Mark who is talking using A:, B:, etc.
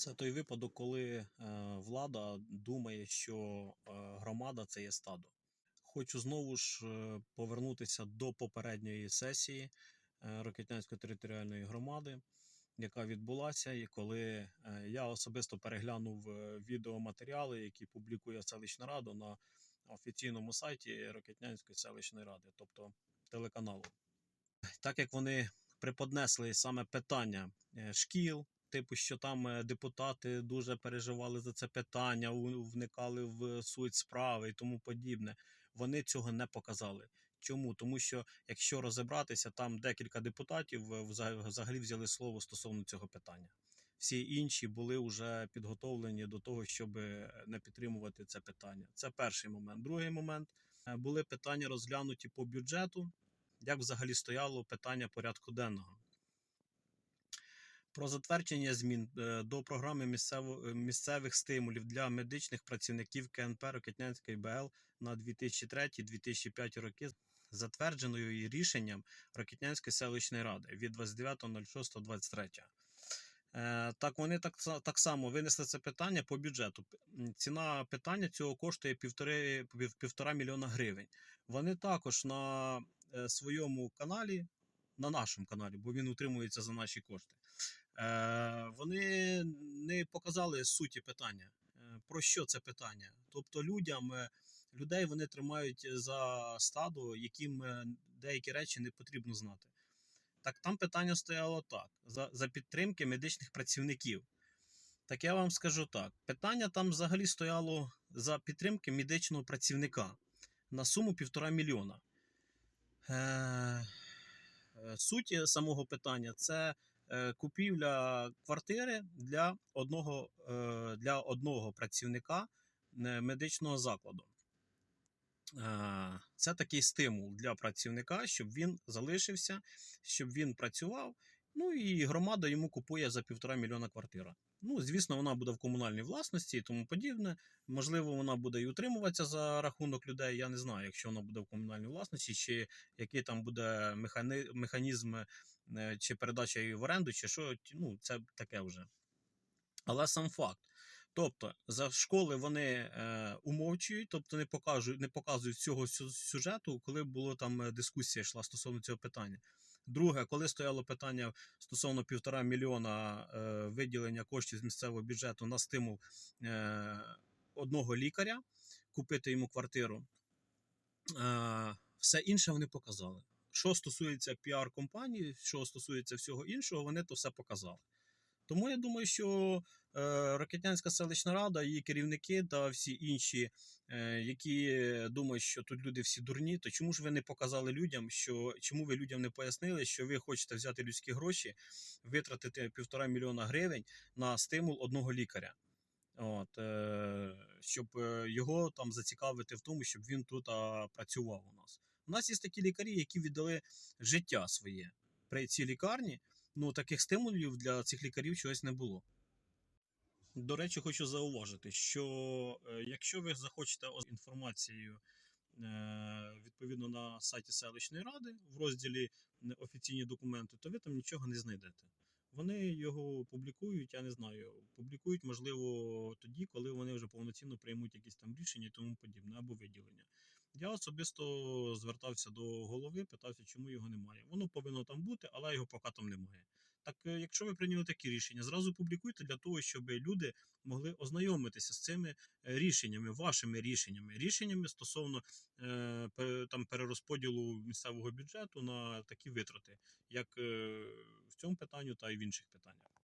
A: Це той випадок, коли е, влада думає, що е, громада це є стадо. Хочу знову ж е, повернутися до попередньої сесії Рокетнянської територіальної громади, яка відбулася, і коли я особисто переглянув відеоматеріали, які публікує селищна рада на офіційному сайті Рокетнянської селищної ради, тобто телеканалу. Так як вони приподнесли саме питання шкіл, типу, що там е, депутати дуже переживали за це питання, вникали в суть справи і тому подібне. Вони цього не показали. Чому? Тому що якщо розібратися, там декілька депутатів е, вза- взагалі взяли слово стосовно цього питання. Всі інші були вже підготовлені до того, щоб е, не підтримувати це питання. Це перший момент. Другий момент були питання розглянуті по бюджету, як взагалі стояло питання порядку денного. Про затвердження змін е, до програми місцево- е, місцевих стимулів для медичних працівників КНП Рокетнянської БЛ на 2003-2005 роки, затвердженою рішенням Рокетнянської селищної ради від 29.06.23. Е, Так, вони так, так само винесли це питання по бюджету. Ціна питання цього коштує півтори, півтора мільйона гривень. Вони також на своєму каналі, на нашому каналі, бо він утримується за наші кошти. Е, вони не показали суті питання. Е, Про що це питання? Тобто людям, е, людей вони тримають за стадо, яким е, деякі речі не потрібно знати. Так там питання стояло так: за, за підтримки медичних працівників. Так я вам скажу так: питання там взагалі стояло за підтримки медичного працівника на суму півтора мільйона. Суть самого питання це е, купівля квартири для одного, е, для одного працівника е, медичного закладу. Е, Це такий стимул для працівника, щоб він залишився, щоб він працював. Ну і громада йому купує за півтора мільйона квартира. Ну, звісно, вона буде в комунальній власності і тому подібне. Можливо, вона буде і утримуватися за рахунок людей. Я не знаю, якщо вона буде в комунальній власності, чи який там буде механізм е, чи передача її в оренду, чи що. Ну, це таке вже. Але сам факт. Тобто, за школи вони е, умовчують, тобто не покажуть, не показують цього сю- сюжету, коли було там е, дискусія йшла стосовно цього питання. Друге, коли стояло питання стосовно півтора мільйона е, виділення коштів з місцевого бюджету на стимул е, одного лікаря, купити йому квартиру, е, все інше вони показали. Що стосується піар-компанії, що стосується всього іншого, вони то все показали. Тому я думаю, що е, Рокетнянська селищна рада, її керівники та всі інші, е, які думають, що тут люди всі дурні, то чому ж ви не показали людям, що чому ви людям не пояснили, що ви хочете взяти людські гроші, витратити півтора мільйона гривень на стимул одного лікаря? От, е, щоб його там зацікавити в тому, щоб він тут а, працював у нас. У нас є такі лікарі, які віддали життя своє при цій лікарні. Ну, таких стимулів для цих лікарів чогось не було. До речі, хочу зауважити, що е, якщо ви захочете інформацією е, відповідно на сайті селищної ради в розділі офіційні документи, то ви там нічого не знайдете. Вони його публікують, я не знаю, публікують, можливо, тоді, коли вони вже повноцінно приймуть якісь там рішення і тому подібне, або виділення. Я особисто звертався до голови, питався, чому його немає. Воно повинно там бути, але його поки там немає. Так, е, якщо ви прийняли такі рішення, зразу публікуйте для того, щоб люди могли ознайомитися з цими е, рішеннями, вашими рішеннями, рішеннями стосовно е, там перерозподілу місцевого бюджету на такі витрати, як в цьому питанню, та й в інших питаннях.